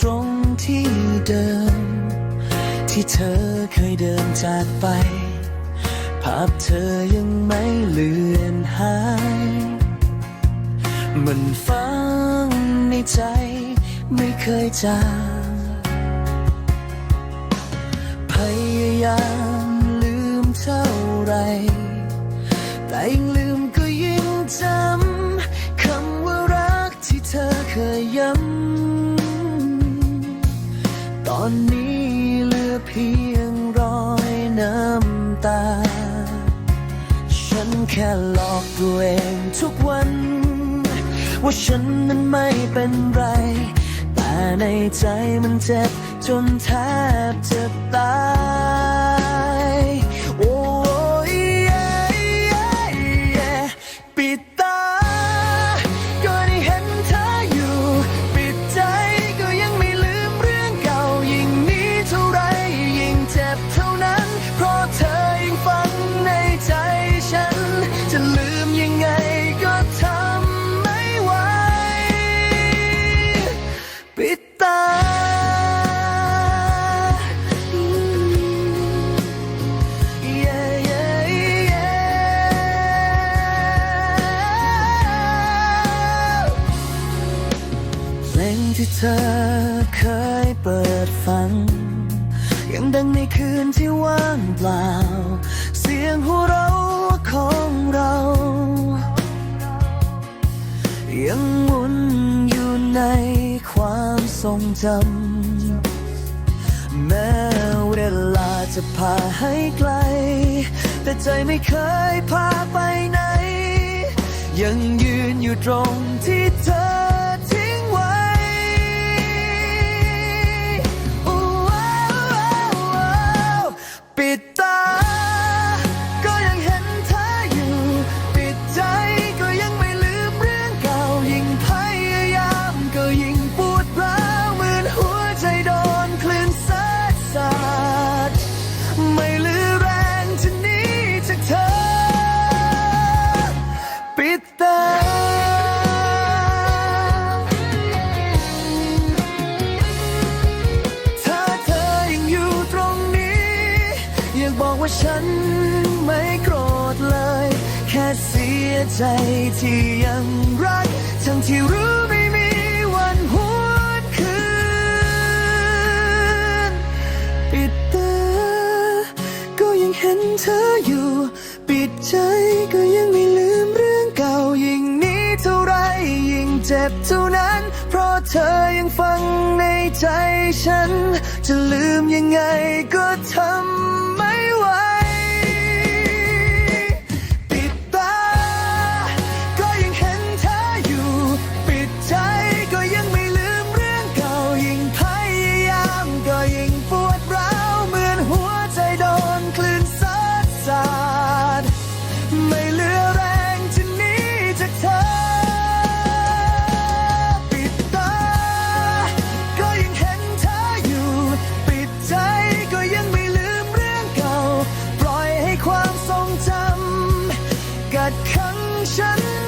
ตรงที่เดิม ที่เธอเคยเดินจากไป ภาพเธอยังไม่เลือนหาย มันฝังในใจไม่เคยจาก พียงรอยน้ำตา ฉันแค่หลอกตัวเองทุกวัน ว่าฉันนั้นไม่เป็นไร แต่ในใจมันเจ็บจนแทบจะตาย เธอเคยเปิดฟัง ยังดังในคืนที่ว่างเปล่า เสียงหัวเราะของเรา ยังมุนอยู่ในความทรงจำแม้เวลาจะพาให้ไกล แต่ใจไม่เคยพาไปไหน ยังยืนอยู่ตรงที่เธอ อยากบอกว่าฉันไม่โกรธเลย แค่เสียใจที่ยังรัก ทั้งที่รู้ไม่มีวันหวนคืนปิดตาก็ยังเห็นเธออยู่ ปิดใจก็ยังไม่ลืมเรื่องเก่ายิ่งนี้เท่าไรยิ่งเจ็บเท่านั้น เพราะเธอยังฝังในใจฉัน จะลืมยังไงก็ทำไม่ ขั